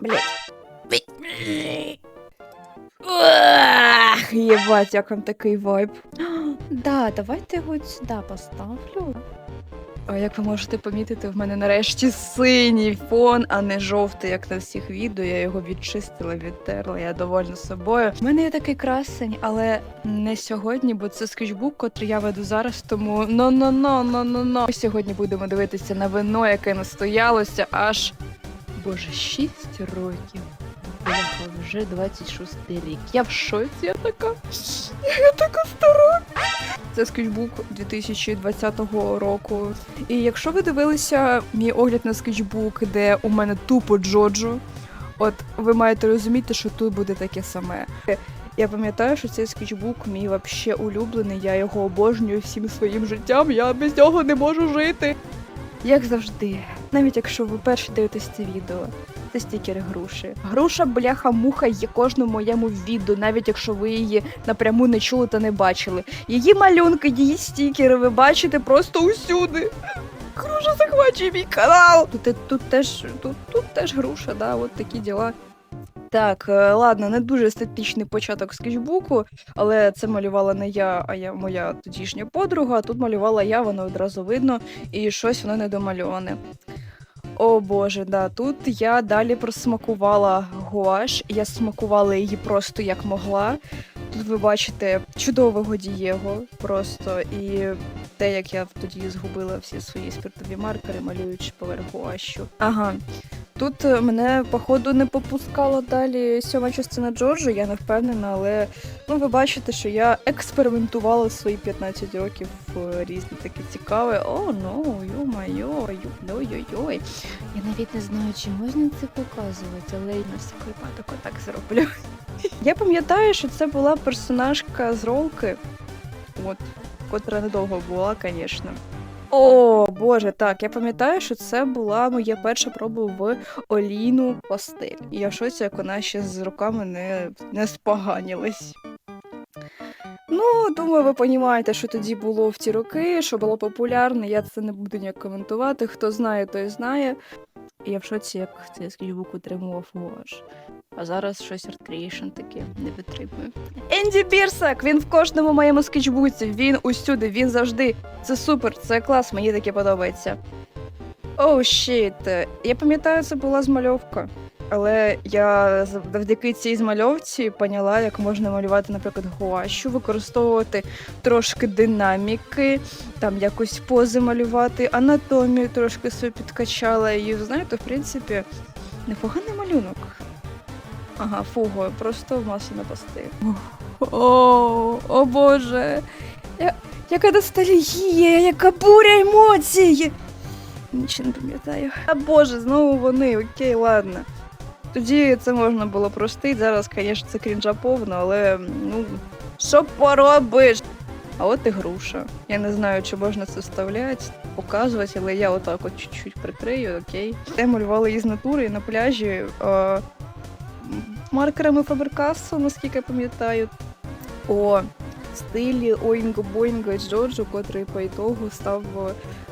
Блять. Ах, Єбать, як вам такий вайб. Да, давайте його от сюди поставлю. А як ви можете помітити, в мене нарешті синій фон, а не жовтий, як на всіх відео. Я його відчистила, відтерла, я довольна собою. У мене є такий красень, але не сьогодні, бо це скетчбук, котрий я веду зараз, тому но но но но но но Ми сьогодні будемо дивитися на вино, яке настоялося аж боже, 6 років. Бляха, вже 26 рік. Я в шоці, я така. Я така стара. Це скетчбук 2020 року. І якщо ви дивилися мій огляд на скетчбук, де у мене тупо Джоджо, от ви маєте розуміти, що тут буде таке саме. Я пам'ятаю, що цей скетчбук мій вообще улюблений, я його обожнюю всім своїм життям, я без нього не можу жити. Як завжди, навіть якщо ви перші дивитесь це відео, це стікери груші. Груша, бляха, муха є кожному моєму відео, навіть якщо ви її напряму не чули та не бачили. Її малюнки, її стікери ви бачите просто усюди. Груша захвачує мій канал. Тут, тут теж тут, тут теж груша, да, от такі діла. Так, е, ладно, не дуже естетичний початок скетчбуку, але це малювала не я, а я моя тодішня подруга. а Тут малювала я, воно одразу видно, і щось воно недомальоване. О боже, да, тут я далі просмакувала гуаш. Я смакувала її просто як могла. Тут ви бачите чудового дієго просто і те, як я тоді згубила всі свої спиртові маркери, малюючи поверх гуащу. Ага. Тут е, мене, походу, не попускала далі сьома частина Джорджу, я не впевнена, але ну, ви бачите, що я експериментувала свої 15 років в різні такі цікаві. О, ну, йо-майо, йой-йой-йой. Я навіть не знаю, чи можна це показувати, але й на всяк випадок отак зроблю. Я пам'ятаю, що це була персонажка з ролки, от, котра недовго була, звісно. О, боже, так, я пам'ятаю, що це була моя перша проба в олійну пастель. І я в шоці, як вона ще з руками не, не споганілась. Ну, думаю, ви розумієте, що тоді було в ті роки, що було популярне. Я це не буду ніяк коментувати. Хто знає, той знає. І я в шоці, як цей скетчбук утримував ваш. А зараз щось Creation таке не витримує. Енді Бірсак! Він в кожному моєму скетчбуці, він усюди, він завжди. Це супер, це клас, мені таке подобається. Оу, щіт. Я пам'ятаю, це була змальовка. Але я завдяки цій змальовці поняла, як можна малювати, наприклад, гуащу, використовувати трошки динаміки, там якось пози малювати, анатомію трошки собі підкачала. І знаєте, в принципі, непоганий малюнок. Ага, фуго, просто в масу напасти. О, о боже. Я, яка ностальгія, яка буря емоцій. Нічого не пам'ятаю. А боже, знову вони, окей, ладно. Тоді це можна було простити. Зараз, звісно, це крінжа повно, але ну, що поробиш? А от і груша. Я не знаю, чи можна це вставляти, показувати, але я отак от чуть-чуть прикрию, окей. Я малювала її з натури на пляжі е, маркерами Фаберкасу, наскільки я пам'ятаю. О стилі Оінго Боінго і Джорджо, котрий по ітогу став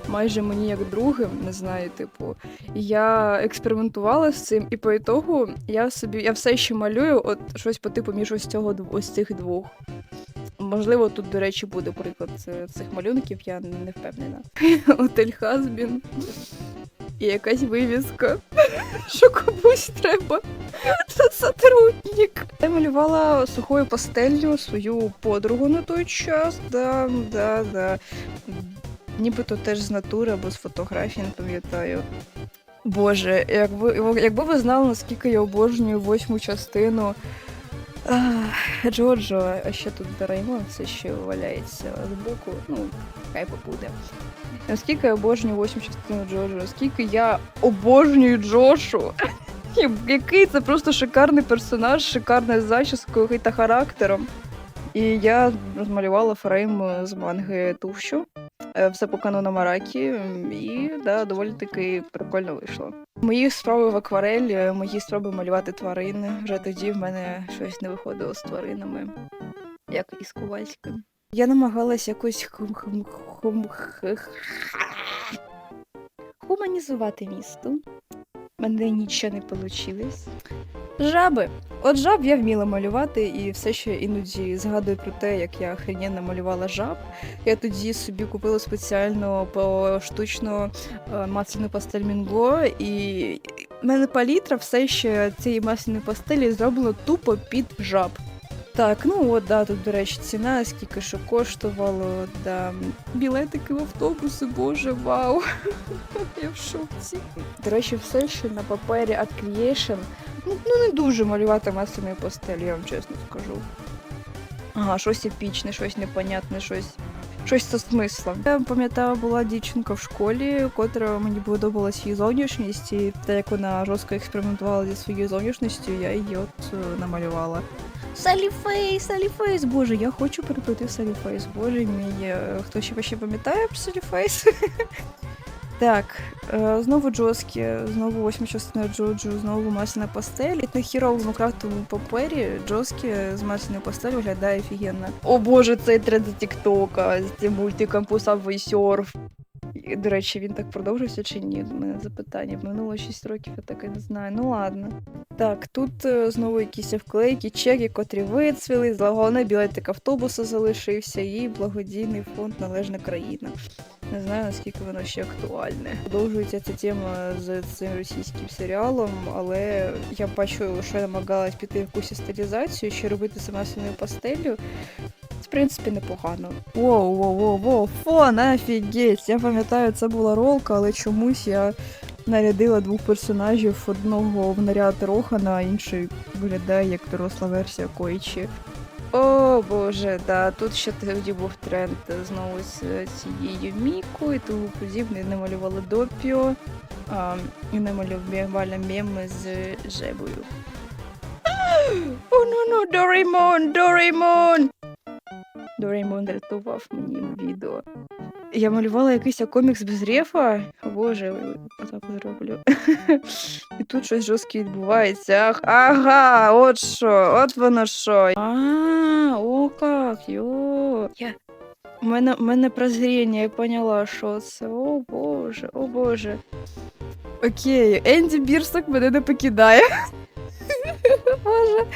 майже мені як другим, не знаю, типу. Я експериментувала з цим, і по ітогу я собі я все ще малюю от щось по типу між ось цього ось цих двох. Можливо, тут, до речі, буде приклад е, цих малюнків, я не впевнена. Отель Хазбін. І якась вивіска, що комусь треба. Сотрудник. Я малювала сухою пастеллю свою подругу на той час. Да, да, да. Нібито теж з натури або з фотографії, не пам'ятаю. Боже, якби, якби ви знали, наскільки я обожнюю восьму частину. Джорджо, а ще тут Дораймон все ще валяється збоку. Ну, хай побуде. Наскільки я обожнюю восьму частину Джорджо, наскільки я обожнюю Джошу. Який це просто шикарний персонаж, з шикарною зачіскою та характером. І я розмалювала фрейм з манги Тувщу. Е, Все по канону Маракі, і да, доволі таки прикольно вийшло. Мої спроби в акварель, мої спроби малювати тварини. Вже тоді в мене щось не виходило з тваринами, як і з Ковальським. Я намагалась якось хум, хум, хум, хуманізувати місто. мене нічого не вийшло. Жаби. От жаб я вміла малювати, і все ще іноді згадую про те, як я охрененно малювала жаб. Я тоді собі купила спеціально поштучно штучну масляну пастель Мінго, і в мене палітра все ще цієї масляної пастелі зроблена тупо під жаб. Так, ну от да, тут, до речі, ціна, скільки що коштувало, да. Білетики в автобуси, боже, вау. Я в шоці. До речі, все ще на папері Art Creation. Ну, ну не дуже малювати масляною пастелі, я вам чесно скажу. Ага, щось епічне, щось непонятне, щось. Щось зі смислом. Я пам'ятаю, була дівчинка в школі, котра мені подобалась її зовнішність, і те, як вона жорстко експериментувала зі своєю зовнішністю, я її от е, намалювала. Салі Фейс, Салі Фейс, боже, я хочу переплити в Салі Фейс. Боже мій, хто ще ще пам'ятає про Салі Фейс? Так, е, знову Джоскі, знову восьма частина Джоджо, знову масляна пастель. На хіровому крафтовому папері Джоскі з масляною пастель виглядає офігенно. О боже, цей тренд Тіктока, з цим мультиком Пусавий серф. До речі, він так продовжився чи ні? У мене запитання. Минуло 6 років, я так і не знаю. Ну ладно. Так, тут е, знову якісь вклейки, чеки, котрі вицвіли, головне білетик автобуса залишився і благодійний фонд Належна країна. Не знаю, наскільки воно ще актуальне. Продовжується ця тема з цим російським серіалом, але я бачу, що я намагалась піти якусь стилізацію, ще робити з масляною пастелью. В принципі, непогано. Воу, воу, воу, воу, фон, офігеть! Я пам'ятаю, це була ролка, але чомусь я нарядила двох персонажів, одного в наряд Рохана, а інший виглядає як доросла версія Койчі. О боже, да, тут ще тоді був тренд знову з цією Міку і тому подібне. Намалювала Допіо а, і намалювала меми з Жебою. О, ну ну, Дореймон, Дореймон! Дореймон рятував мені відео. Я малювала якийсь комікс без рефа. О, Боже, отак зроблю. І тут щось жорстке відбувається. Ах, ага, от що, от воно що. А, о как, йо. Я... У мене, у мене прозріння, я поняла, що це. О боже, о боже. Окей, Енді Бірсок мене не покидає. Боже.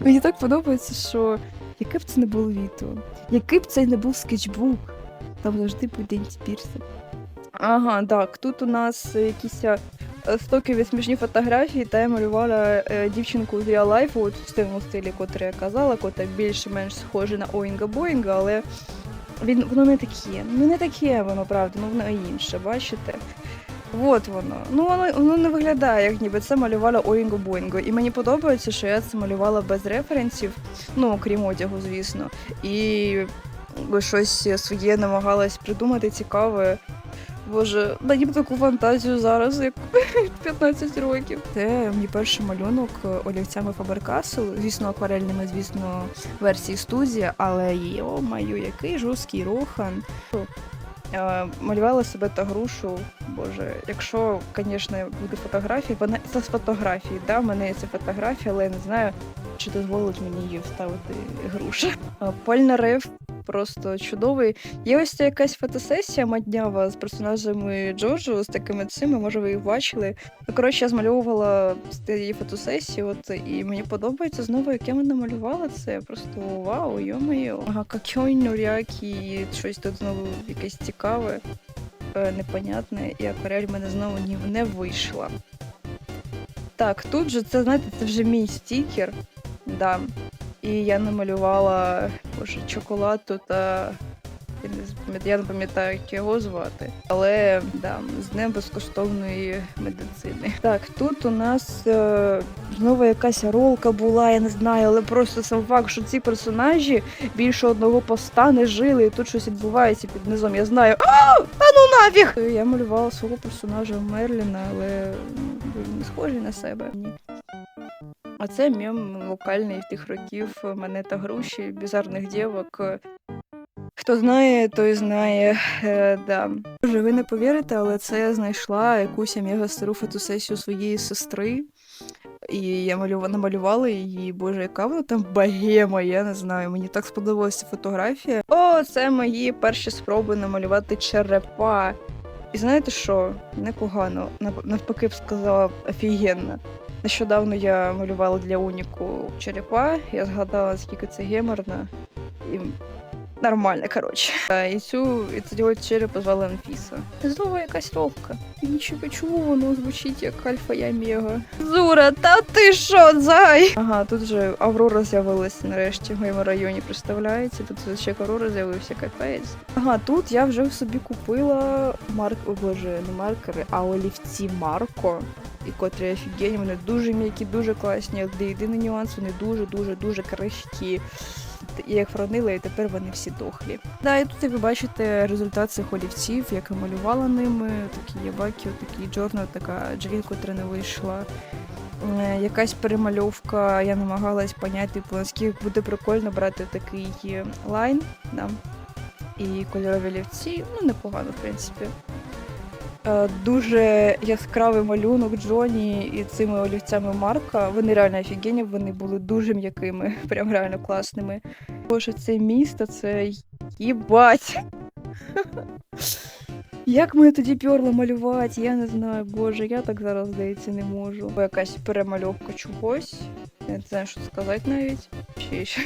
Мені так подобається, що яке б це не було відео, який б це не був скетчбук, там завжди буде Енді Ага, так, тут у нас якісь е, стокові смішні фотографії, та я малювала е, дівчинку з Life, от в тому стилі, котрий я казала, котра більш-менш схожа на Оінга Боїнга, але він, воно не таке. Ну не таке воно, правда, ну воно інше, бачите? От воно. Ну воно, воно не виглядає, як ніби це малювала Оінго Боїнго. І мені подобається, що я це малювала без референсів, ну окрім одягу, звісно. І щось своє намагалась придумати цікаве. Боже, даю таку фантазію зараз, як 15 років. Це мій перший малюнок олівцями Faber-Castell, звісно, акварельними, звісно, версії студії, але йо-маю, який жорсткий рохан. Е, Малювала себе та грушу. Боже, якщо, звісно, буде фотографія, вона це з фотографії, да, в мене є ця фотографія, але я не знаю, чи дозволить мені її вставити груша. Польна Польнарев просто чудовий. Є ось якась фотосесія маднява з персонажами Джорджу, з такими цими, може ви їх бачили. Ну, коротше, я змальовувала з тієї фотосесії, от і мені подобається знову, як я намалювала це. Просто вау, йо-моє. Ага, какой нурякі, щось тут знову якесь цікаве, е, непонятне, і акварель в мене знову ні не вийшла. Так, тут же це, знаєте, це вже мій стікер. Да. І я намалювала боже, чоколад тут. А... Я не пам'ятаю, як його звати, але да, з днем безкоштовної медицини. Так, тут у нас е, знову якась ролка була, я не знаю, але просто сам факт, що ці персонажі більше одного поста не жили, і тут щось відбувається під низом. Я знаю. А, ну нафіг! Я малювала свого персонажа Мерліна, але він не схожий на себе. А це мем локальний тих років мене та груші, бізарних дівок. Хто знає, той знає. Е, да. Боже, ви не повірите, але це я знайшла якусь мега стару фотосесію своєї сестри. І я малюва, намалювала її, боже, яка вона там богема, я не знаю. Мені так сподобалася фотографія. О, це мої перші спроби намалювати черепа. І знаєте що? Непогано. Навпаки б сказала офігенно. Нещодавно я малювала для Уніку черепа, я згадала, скільки це геморно. І нормально, коротше. І цю і цього черепа звали Анфіса. Знову якась ловка. І нічого, чому воно звучить як альфа я мега. Зура, та ти що, зай? Ага, тут же Аврора з'явилася нарешті в моєму районі, представляєте? Тут ще Аврора з'явився капець. Ага, тут я вже собі купила марк, о боже, не маркери, а олівці Марко. І котрі офігенні, вони дуже м'які, дуже класні. Де єдиний нюанс, вони дуже-дуже дуже крихкі. Я їх хранила, і тепер вони всі дохлі. Да, і тут ви бачите результат цих олівців, як я малювала ними. Такі ябаки, такий джорно, така джрін, котра не вийшла. Е, Якась перемальовка, я намагалась поняти, типу, наскільки буде прикольно брати такий е, лайн. Да. І кольорові олівці, ну непогано, в принципі. Е, Дуже яскравий малюнок Джоні і цими олівцями Марка. Вони реально офігенні, вони були дуже м'якими, прям реально класними. Боже, це місто, це їбать. Як мене тоді перло малювати, я не знаю, боже, я так зараз здається не можу. Бо Якась перемальовка чогось. Я не знаю, що сказати навіть. Ще ще.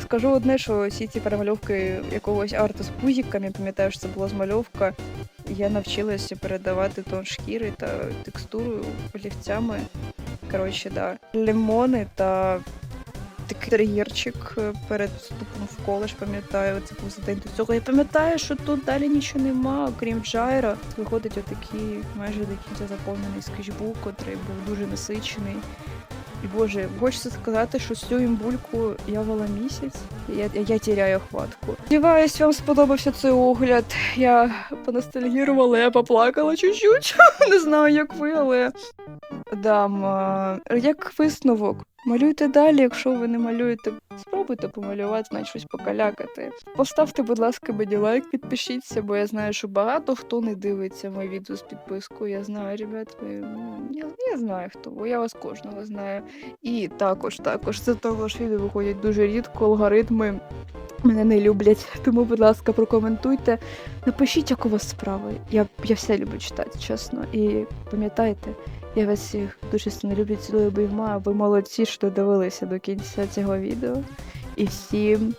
Скажу одне, що всі ці перемальовки якогось арту з пузіками, пам'ятаю, що це була змальовка. Я навчилася передавати тон шкіри та текстуру олівцями. Коротше, да. Лимони та такий тер'єрчик е, перед вступом в коледж, пам'ятаю, це був за день до цього. Я пам'ятаю, що тут далі нічого нема, окрім Джайра. Виходить отакий майже до кінця заповнений скетчбук, котрий був дуже насичений. Боже, хочеться сказати, що цю імбульку я вела місяць, я, я, тіряю хватку. Сподіваюсь, вам сподобався цей огляд. Я поностальгірувала, я поплакала чуть-чуть. Не знаю, як ви, але дам як висновок. Малюйте далі, якщо ви не малюєте, спробуйте помалювати, навіть щось покалякати. Поставте, будь ласка, мені лайк, підпишіться, бо я знаю, що багато хто не дивиться мої відео з підпискою. Я знаю, ребят, ви ну, я, я знаю хто, бо я вас кожного знаю. І також, також з того ж відео виходять дуже рідко, алгоритми мене не люблять. Тому, будь ласка, прокоментуйте. Напишіть, як у вас справи. Я, я все люблю читати, чесно. І пам'ятайте, я вас всіх дуже сильно люблю, цілую обіймаю. Ви молодці, що дивилися до кінця цього відео. І всім.